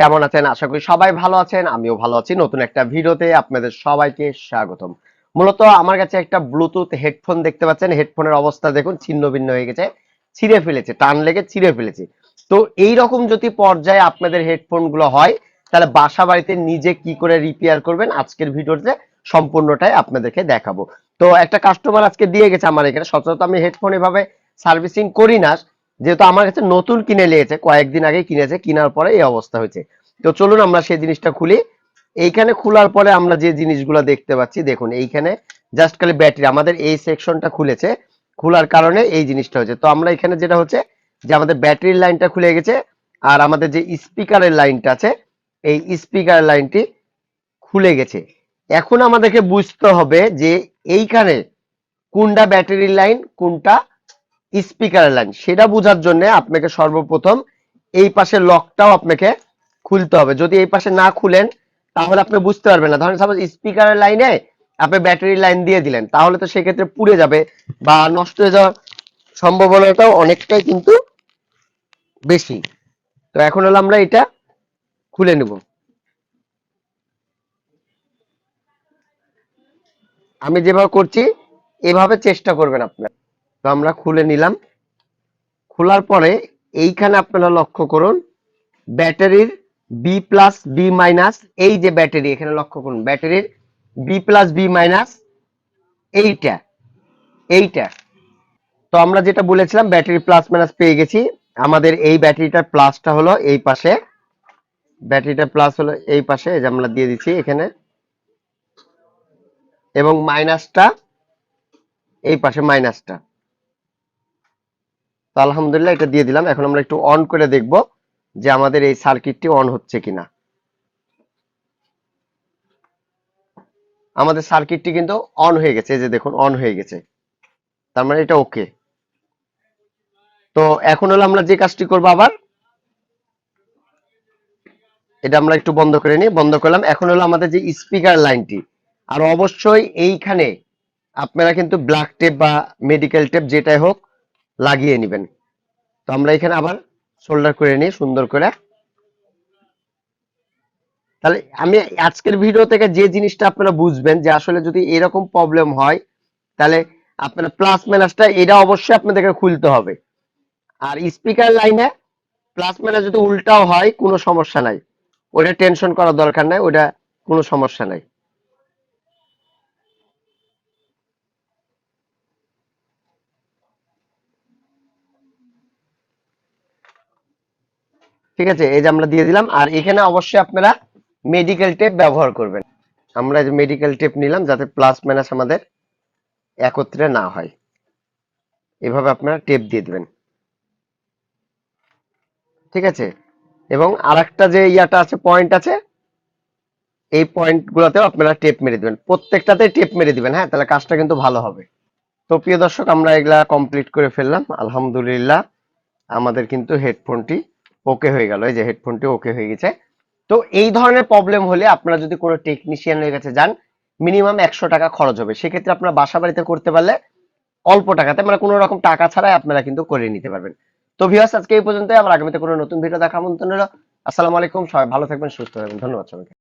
কেমন আছেন? আশা করি সবাই ভালো আছেন, আমিও ভালো আছি। নতুন একটা ভিডিওতে আপনাদের সবাইকে স্বাগতম। মূলত আমার কাছে একটা ব্লুটুথ হেডফোন দেখতে পাচ্ছেন। হেডফোনের অবস্থা দেখুন, ছিন্ন ভিন্ন হয়ে গেছে, ছিঁড়ে ফেলেছে, টান লেগে ছিঁড়ে ফেলেছে। তো এই রকম যদি পর্যায়ে আপনাদের হেডফোনগুলো হয়, তাহলে বাসা বাড়িতে নিজে কি করে রিপেয়ার করবেন? আজকের ভিডিওতে সম্পূর্ণটাই আপনাদেরকে দেখাবো। তো একটা কাস্টমার আজকে দিয়ে গেছে আমার এখানে। সচরাচর আমি হেডফোন এভাবে সার্ভিসিং করি না। যেহেতু আমার কাছে নতুন কিনে নিয়েছে, কয়েকদিন আগে কিনেছে, কেনার পরে এই অবস্থা হয়েছে। তো চলুন আমরা সেই জিনিসটা খুলি। এইখানে খোলার পরে আমরা যে জিনিসগুলো দেখতে পাচ্ছি, দেখুন, এইখানে জাস্ট খালি ব্যাটারি আমাদের এই সেকশনটা খুলেছে। খোলার কারণে এই জিনিসটা হয়েছে। তো আমরা এখানে যেটা হচ্ছে যে আমাদের ব্যাটারির লাইনটা খুলে গেছে, আর আমাদের যে স্পিকারের লাইনটা আছে, এই স্পিকার লাইনটি খুলে গেছে। এখন আমাদেরকে বুঝতে হবে যে এইখানে কোনটা ব্যাটারির লাইন কোনটা স্পিকারের লাইন সেটা বোঝার জন্য আপনাকে সর্বপ্রথম এই পাশের লকটাও আপনাকে খুলতে হবে। যদি এই পাশে না খুলেন, তাহলে আপনি বুঝতে পারবেন না। ধরেন সাপোজ স্পিকারের লাইনে আপনি ব্যাটারি লাইন দিয়ে দিলেন, তাহলে তো সেক্ষেত্রে পুড়ে যাবে বা নষ্ট হয়ে যাওয়ার সম্ভাবনাটাও অনেকটাই কিন্তু বেশি। তো এখন হলো আমরা এটা খুলে নেব। আমি যেভাবে করছি, এভাবে চেষ্টা করবেন আপনার। তো আমরা খুলে নিলাম। খোলার পরে এইখানে আপনারা লক্ষ্য করুন, ব্যাটারির বি প্লাস বি মাইনাস এই যে ব্যাটারি, এখানে লক্ষ্য করুন, ব্যাটারির বি প্লাস বি মাইনাস এইটা এইটা। তো আমরা যেটা বলেছিলাম, ব্যাটারি প্লাস মাইনাস পেয়ে গেছি। আমাদের এই ব্যাটারিটার প্লাসটা হলো এই পাশে। ব্যাটারিটা প্লাস হলো এই পাশে, এই যে আমরা দিয়ে দিচ্ছি এখানে। এবং মাইনাসটা এই পাশে মাইনাসটা তো আলহামদুলিল্লাহ এটা দিয়ে দিলাম। এখন আমরা একটু অন করে দেখব যে আমাদের এই সার্কিটটি অন হচ্ছে কিনা। আমাদের সার্কিটটি কিন্তু অন হয়ে গেছে, এই যে দেখুন অন হয়ে গেছে। তার মানে এটা ওকে তো এখন হলো আমরা যে কাজটি করব আবার, এটা আমরা একটু বন্ধ করে নিই, বন্ধ করলাম। এখন হলো আমাদের যে স্পিকার লাইনটি আর অবশ্যই এইখানে আপনারা কিন্তু ব্ল্যাক টেপ বা মেডিকেল টেপ যেটাই হোক লাগিয়ে নেবেন। তো আমরা এখানে আবার শোল্ডার করে নিই সুন্দর করে তাহলে আমি আজকের ভিডিও থেকে যে জিনিসটা আপনারা বুঝবেন যে আসলে যদি এরকম প্রবলেম হয়, তাহলে আপনার প্লাস মাইনাসটা এটা অবশ্যই আপনাদেরকে খুলতে হবে। আর স্পিকার লাইনে প্লাস মাইনাস যদি উল্টাও হয়, কোনো সমস্যা নাই। ওটা টেনশন করার দরকার নাই ওটা কোনো সমস্যা নাই। ঠিক আছে? এই যে আমরা দিয়ে দিলাম। আর এখানে অবশ্যই আপনারা মেডিকেল টেপ ব্যবহার করবেন। আমরা যে মেডিকেল টেপ নিলাম যাতে প্লাস মাইনাস আমাদের একত্রে না হয়। এভাবে আপনারা টেপ দিয়ে দিবেন। ঠিক আছে? এবং আরেকটা যে ইয়াটা আছে পয়েন্ট আছে, এই পয়েন্ট গুলোতেও আপনারা টেপ মেরে দিবেন। প্রত্যেকটাতে টেপ মেরে দিবেন। হ্যাঁ তাহলে কাজটা কিন্তু ভালো হবে। তো প্রিয় দর্শক, আমরা এগুলা কমপ্লিট করে ফেললাম। আলহামদুলিল্লাহ, আমাদের কিন্তু হেডফোনটি ওকে হয়ে গেল, এই যে হেডফোনটি ওকে হয়ে গেছে। তো এই ধরনের প্রবলেম হলে আপনারা যদি কোনো টেকনিশিয়ানের কাছে যান মিনিমাম একশো টাকা খরচ হবে। সেক্ষেত্রে আপনারা বাসা বাড়িতে করতে পারলে অল্প টাকাতে মানে কোনো রকম টাকা ছাড়াই আপনারা কিন্তু করে নিতে পারবেন। তো ভিউয়ার্স আজকে এই পর্যন্ত আবার আগামীতে কোনো নতুন ভিডিও দেখা আমন্ত্রণ আসসালামু আলাইকুম। সবাই ভালো থাকবেন, সুস্থ থাকবেন। ধন্যবাদ সবাইকে।